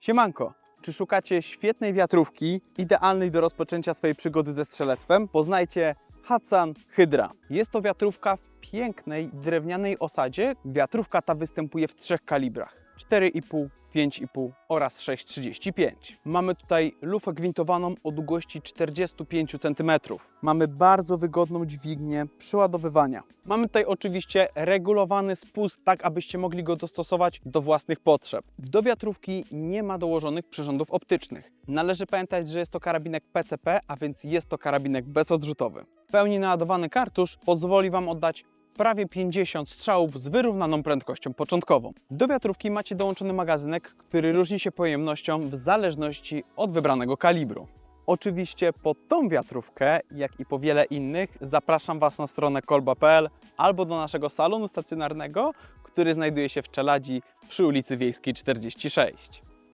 Siemanko! Czy szukacie świetnej wiatrówki, idealnej do rozpoczęcia swojej przygody ze strzelectwem? Poznajcie Hatsan Hydra. Jest to wiatrówka w pięknej, drewnianej osadzie. Wiatrówka ta występuje w trzech kalibrach. 4,5, 5,5 oraz 6,35. Mamy tutaj lufę gwintowaną o długości 45 cm. Mamy bardzo wygodną dźwignię przeładowywania. Mamy tutaj oczywiście regulowany spust, tak abyście mogli go dostosować do własnych potrzeb. Do wiatrówki nie ma dołożonych przyrządów optycznych. Należy pamiętać, że jest to karabinek PCP, a więc jest to karabinek bezodrzutowy. W pełni naładowany kartusz pozwoli Wam oddać prawie 50 strzałów z wyrównaną prędkością początkową. Do wiatrówki macie dołączony magazynek, który różni się pojemnością w zależności od wybranego kalibru. Oczywiście po tą wiatrówkę, jak i po wiele innych, zapraszam Was na stronę kolba.pl albo do naszego salonu stacjonarnego, który znajduje się w Czeladzi przy ulicy Wiejskiej 46.